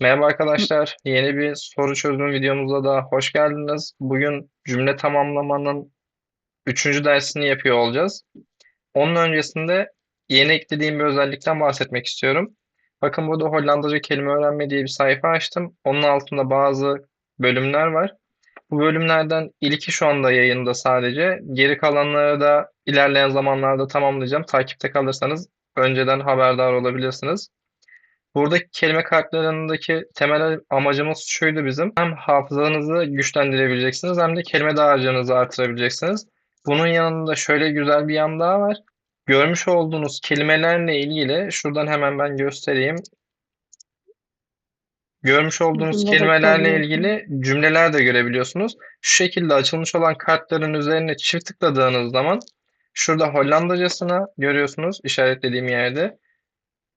Merhaba arkadaşlar. Yeni bir soru çözüm videomuza da hoş geldiniz. Bugün cümle tamamlamanın üçüncü dersini yapıyor olacağız. Onun öncesinde yeni eklediğim bir özellikten bahsetmek istiyorum. Bakın burada Hollandaca kelime öğrenme diye bir sayfa açtım. Onun altında bazı bölümler var. Bu bölümlerden ilki şu anda yayında sadece. Geri kalanları da ilerleyen zamanlarda tamamlayacağım. Takipte kalırsanız önceden haberdar olabilirsiniz. Buradaki kelime kartlarındaki temel amacımız şuydu bizim. Hem hafızanızı güçlendirebileceksiniz hem de kelime dağarcığınızı artırabileceksiniz. Bunun yanında şöyle güzel bir yan daha var. Görmüş olduğunuz kelimelerle ilgili şuradan hemen ben göstereyim. Görmüş olduğunuz Cümle kelimelerle ilgili cümleler de görebiliyorsunuz. Şu şekilde açılmış olan kartların üzerine çift tıkladığınız zaman şurada Hollandacasını görüyorsunuz işaretlediğim yerde.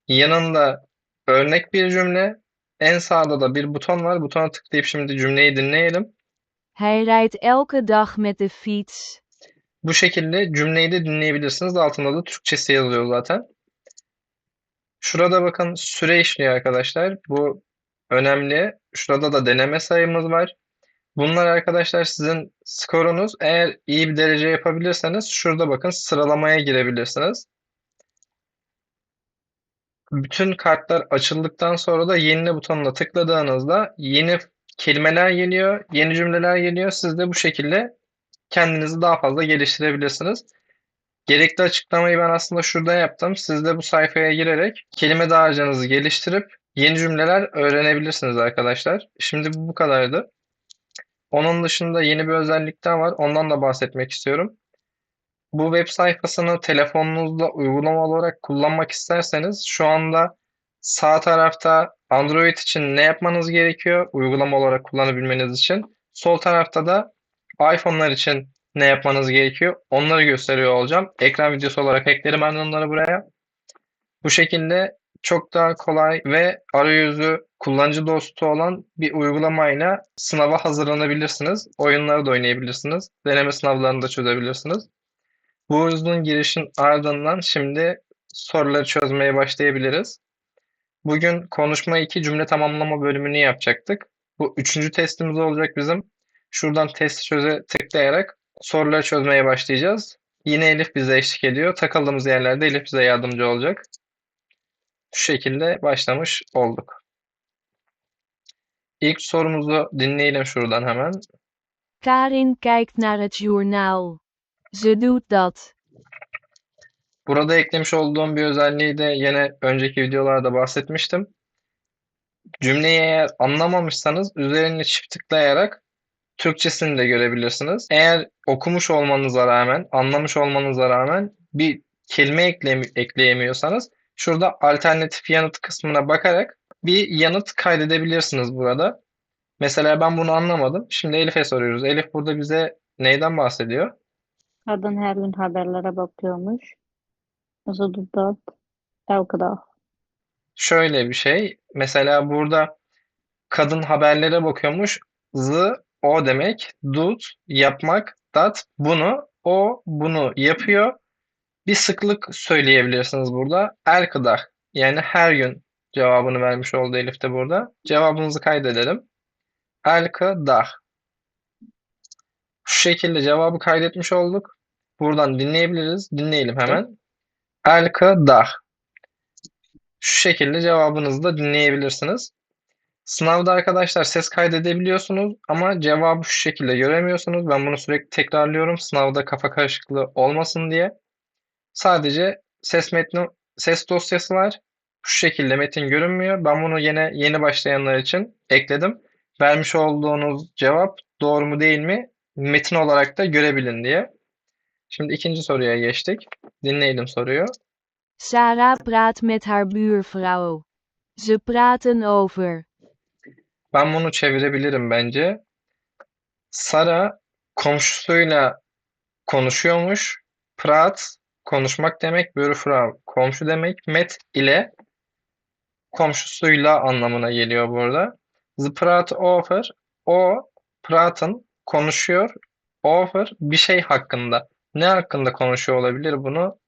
Yanında örnek bir cümle. En sağda da bir buton var. Butona tıklayıp şimdi cümleyi dinleyelim. Hij rijdt elke dag met de fiets. Bu şekilde cümleyi de dinleyebilirsiniz. Altında da Türkçesi yazıyor zaten. Şurada bakın süre işliyor arkadaşlar. Bu önemli. Şurada da deneme sayımız var. Bunlar arkadaşlar sizin skorunuz. Eğer iyi bir derece yapabilirseniz şurada bakın sıralamaya girebilirsiniz. Bütün kartlar açıldıktan sonra da yenile butonuna tıkladığınızda yeni kelimeler geliyor, yeni cümleler geliyor. Siz de bu şekilde kendinizi daha fazla geliştirebilirsiniz. Gerekli açıklamayı ben aslında şurada yaptım. Siz de bu sayfaya girerek kelime dağarcığınızı geliştirip yeni cümleler öğrenebilirsiniz arkadaşlar. Şimdi bu kadardı. Onun dışında yeni bir özellik daha var. Ondan da bahsetmek istiyorum. Bu web sayfasını telefonunuzda uygulama olarak kullanmak isterseniz şu anda sağ tarafta Android için ne yapmanız gerekiyor uygulama olarak kullanabilmeniz için. Sol tarafta da iPhone'lar için ne yapmanız gerekiyor onları gösteriyor olacağım. Ekran videosu olarak eklerim ben onları buraya. Bu şekilde çok daha kolay ve arayüzü kullanıcı dostu olan bir uygulamayla sınava hazırlanabilirsiniz. Oyunları da oynayabilirsiniz. Deneme sınavlarını da çözebilirsiniz. Bu uzun girişin ardından şimdi soruları çözmeye başlayabiliriz. Bugün konuşma 2 cümle tamamlama bölümünü yapacaktık. Bu üçüncü testimiz olacak bizim. Şuradan test çöze tıklayarak soruları çözmeye başlayacağız. Yine Elif bize eşlik ediyor. Takıldığımız yerlerde Elif bize yardımcı olacak. Şu şekilde başlamış olduk. İlk sorumuzu dinleyelim şuradan hemen. Karin kijkt naar het journaal. Ze doet dat. Burada eklemiş olduğum bir özelliği de yine önceki videolarda bahsetmiştim. Cümleyi eğer anlamamışsanız üzerine çift tıklayarak Türkçesini de görebilirsiniz. Eğer okumuş olmanıza rağmen, anlamış olmanıza rağmen bir kelime ekleyemi- ekleyemiyorsanız şurada alternatif yanıt kısmına bakarak bir yanıt kaydedebilirsiniz burada. Mesela ben bunu anlamadım. Şimdi Elif'e soruyoruz. Elif burada bize neyden bahsediyor? Kadın her gün haberlere bakıyormuş. Doet dat elke dag. Şöyle bir şey. Mesela burada kadın haberlere bakıyormuş. Z o demek. Doet yapmak. Dat bunu. O bunu yapıyor. Bir sıklık söyleyebilirsiniz burada. Elke dag yani her gün cevabını vermiş oldu Elif de burada. Cevabımızı kaydedelim. Elke dag. Şekilde cevabı kaydetmiş olduk. Buradan dinleyebiliriz. Dinleyelim hemen. Elke dag. Şu şekilde cevabınızı da dinleyebilirsiniz. Sınavda arkadaşlar ses kaydedebiliyorsunuz ama cevabı şu şekilde göremiyorsunuz. Ben bunu sürekli tekrarlıyorum sınavda kafa karışıklığı olmasın diye. Sadece ses metni, ses dosyası var. Şu şekilde metin görünmüyor. Ben bunu yine yeni başlayanlar için ekledim. Vermiş olduğunuz cevap doğru mu değil mi metin olarak da görebilin diye. Şimdi ikinci soruya geçtik. Dinleyelim soruyu. Sarah praat met haar buurvrouw. Ze praten over. Ben bunu çevirebilirim bence. Sara komşusuyla konuşuyormuş. Praat konuşmak demek. Buurvrouw komşu demek. Met ile komşusuyla anlamına geliyor burada. Ze praat over. O praten konuşuyor. Over bir şey hakkında. Ne hakkında konuşuyor olabilir bunu?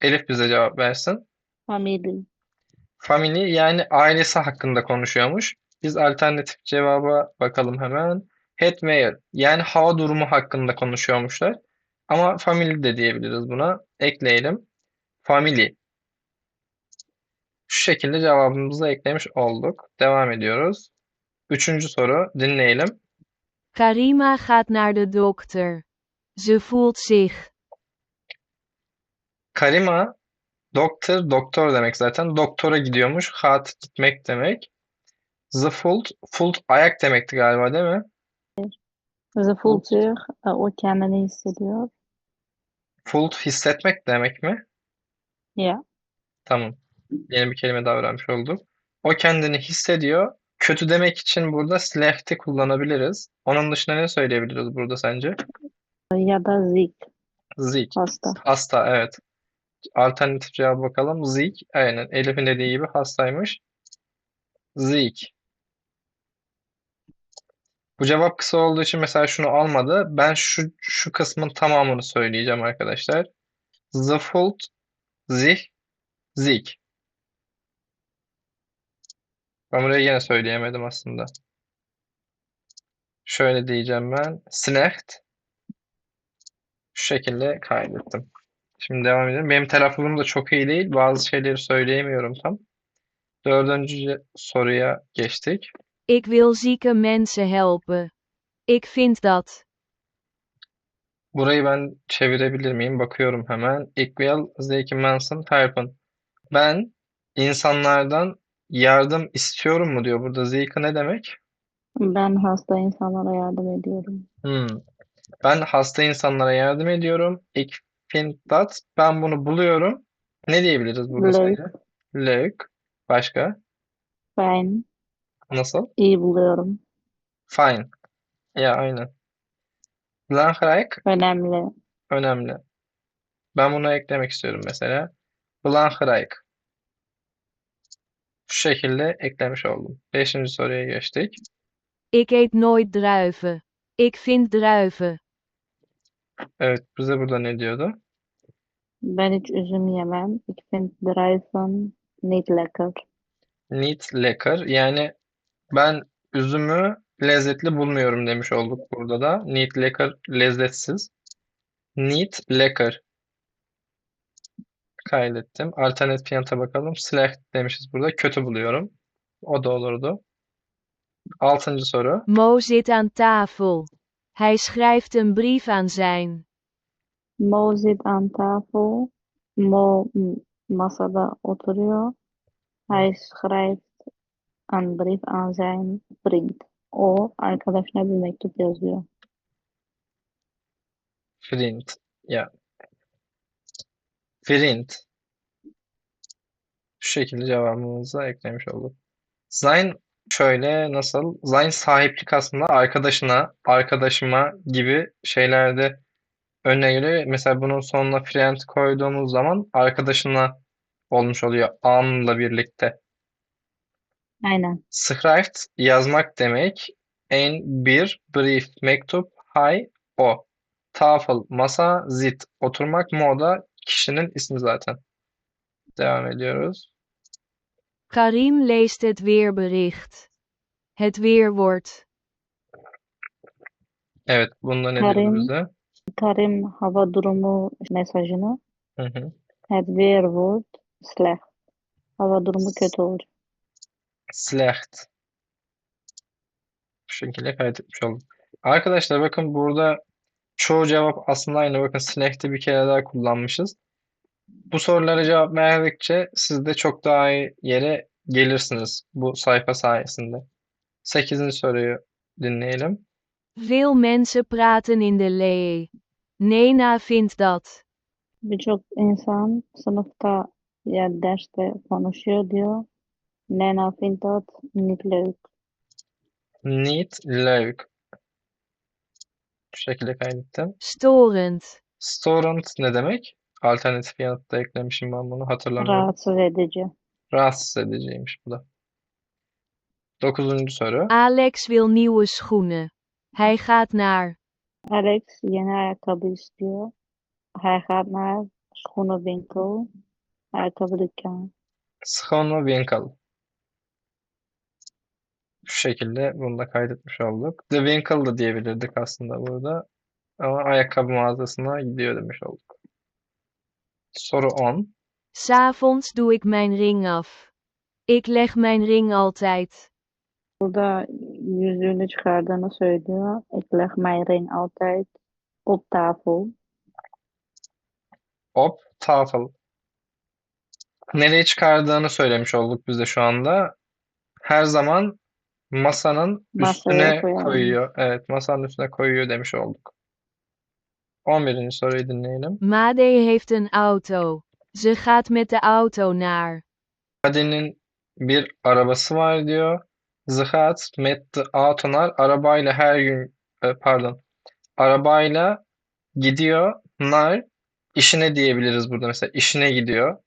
Elif bize cevap versin. Familie. Family yani ailesi hakkında konuşuyormuş. Biz alternatif cevaba bakalım hemen. Head weather yani hava durumu hakkında konuşuyormuşlar. Ama family de diyebiliriz buna. Ekleyelim. Family. Şu şekilde cevabımızı eklemiş olduk. Devam ediyoruz. Üçüncü soru dinleyelim. Karima gaat naar de dokter. Ze voelt zich. Karima doktor doktor demek zaten. Doktora gidiyormuş. Hat gitmek demek. The foot, foot ayak demekti galiba değil mi? Ze voelt zich, o kendini hissediyor. Foot hissetmek demek mi? Ya. Tamam. Yeni bir kelime daha öğrenmiş olduk. O kendini hissediyor. Kötü demek için burada slecht'i kullanabiliriz. Onun dışında ne söyleyebiliriz burada sence? Ya da zik, Zik. hasta. Hasta evet. Alternatif cevaba bakalım. Zik. Aynen. Elif'in dediği gibi hastaymış. Zik. Bu cevap kısa olduğu için mesela şunu almadı. Ben şu şu kısmın tamamını söyleyeceğim arkadaşlar. The fault, sich, zik. Ben burayı yine söyleyemedim aslında. Şöyle diyeceğim ben. Slecht. Şu şekilde kaydettim. Şimdi devam edelim. Benim telaffuzum da çok iyi değil. Bazı şeyleri söyleyemiyorum tam. Dördüncü soruya geçtik. Ik wil zieke mensen helpen. Ik vind dat. Burayı ben çevirebilir miyim? Bakıyorum hemen. Ik wil zeker mensen helpen. Ben insanlardan yardım istiyorum mu diyor. Burada zeker ne demek? Ben hasta insanlara yardım ediyorum. Hmm. Ben hasta insanlara yardım ediyorum. Ik vind dat. Ben bunu buluyorum. Ne diyebiliriz burada Leuk. sence? Leuk. Başka? Fijn, Nasıl? iyi buluyorum. Fine. Ya aynen. Belangrijk. Önemli. Önemli. Ben bunu eklemek istiyorum mesela. Belangrijk. Şu şekilde eklemiş oldum. Beşinci soruya geçtik. Ik eet nooit druiven. Ik vind druiven. Evet, bize burada ne diyordu? Ben hiç üzüm yemem. Ik vind druiven niet lekker. Niet lekker. Yani ben üzümü lezzetli bulmuyorum demiş olduk burada da. Niet lekker lezzetsiz. Niet lekker. Kaydettim. Alternatif yanıta bakalım. Slecht demişiz burada. Kötü buluyorum. O da olurdu. Altıncı soru. Mo zit aan tafel. Hij schrijft een brief aan zijn. Mo zit aan tafel. Mo m- masada oturuyor. Hij schrijft een brief aan zijn vriend. O arkadaşına bir mektup yazıyor. Vriend. Ya. Vriend. Şu şekilde cevabımıza eklemiş olduk. Sein şöyle nasıl? Sein sahiplik aslında arkadaşına, arkadaşıma gibi şeylerde önüne geliyor. Mesela bunun sonuna friend koyduğumuz zaman arkadaşına olmuş oluyor anla birlikte. Aynen. Schrijft yazmak demek. Een bir brief mektup hay o. Tafel masa zit oturmak moda kişinin ismi zaten. Devam ediyoruz. Karim leest het weerbericht. Het weerwoord. Evet, bunda ne diyor Karim. bize? Karim hava durumu mesajını. Hı hı. Het weer wordt slecht. Hava durumu kötü olur. Slecht. Bu şekilde kaydetmiş oldum. Arkadaşlar bakın burada çoğu cevap aslında aynı. Bakın slecht'i bir kere daha kullanmışız. Bu sorulara cevap verdikçe siz de çok daha iyi yere gelirsiniz bu sayfa sayesinde. Sekizinci soruyu dinleyelim. Veel mensen praten in de lee. Nena vindt dat. Birçok insan sınıfta ya derste konuşuyor diyor. Nena vindt dat niet leuk. Niet leuk. Bu şekilde kaydettim. Storend. Storend ne demek? Alternatif yanıtta eklemişim ben bunu hatırlamıyorum. Rahatsız edici. Rahatsız ediciymiş bu da. Dokuzuncu soru. Alex wil nieuwe schoenen. Hij gaat naar. Alex yeni ayakkabı istiyor. Hij gaat naar schoenenwinkel. Ayakkabı dükkanı. Schoenwinkel. Şu şekilde bunu da kaydetmiş olduk. The Winkle da diyebilirdik aslında burada. Ama ayakkabı mağazasına gidiyor demiş olduk. Soru 10. S'avonds doe ik mijn ring af. Ik leg mijn ring altijd. Burada yüzüğünü çıkardığını söylüyor. Ik leg mijn ring altijd op tafel. Op tafel. Nereye çıkardığını söylemiş olduk biz de şu anda. Her zaman masanın Masaya üstüne koyalım. koyuyor. Evet, masanın üstüne koyuyor demiş olduk. 11. soruyu dinleyelim. Made heeft een auto. Ze gaat met de auto naar. Made'nin bir arabası var diyor. Ze gaat met de auto naar. Arabayla her gün e, pardon. Arabayla gidiyor. Naar işine diyebiliriz burada mesela. işine gidiyor.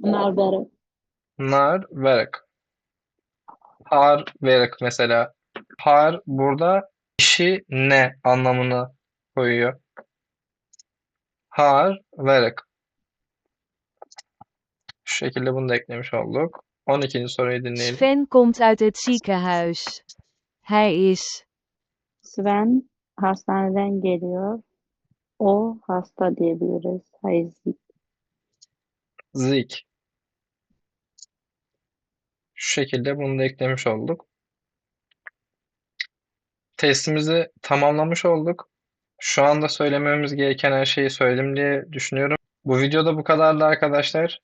Naar werk. Naar werk. Haar werk mesela. Haar burada işi ne anlamını koyuyor. Haar werk. Şu şekilde bunu da eklemiş olduk. 12. soruyu dinleyelim. Sven komt uit het ziekenhuis. Hij is. Sven hastaneden geliyor. O hasta diyebiliriz. Hij ziek. Zik. Şu şekilde bunu da eklemiş olduk. Testimizi tamamlamış olduk. Şu anda söylememiz gereken her şeyi söyledim diye düşünüyorum. Bu videoda bu kadardı arkadaşlar.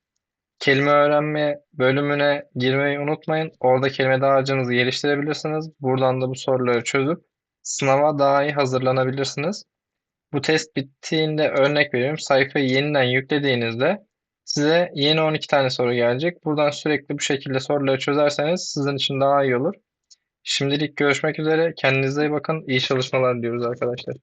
Kelime öğrenme bölümüne girmeyi unutmayın. Orada kelime dağarcığınızı geliştirebilirsiniz. Buradan da bu soruları çözüp sınava daha iyi hazırlanabilirsiniz. Bu test bittiğinde örnek veriyorum. Sayfayı yeniden yüklediğinizde size yeni 12 tane soru gelecek. Buradan sürekli bu şekilde soruları çözerseniz sizin için daha iyi olur. Şimdilik görüşmek üzere. Kendinize iyi bakın. İyi çalışmalar diyoruz arkadaşlar.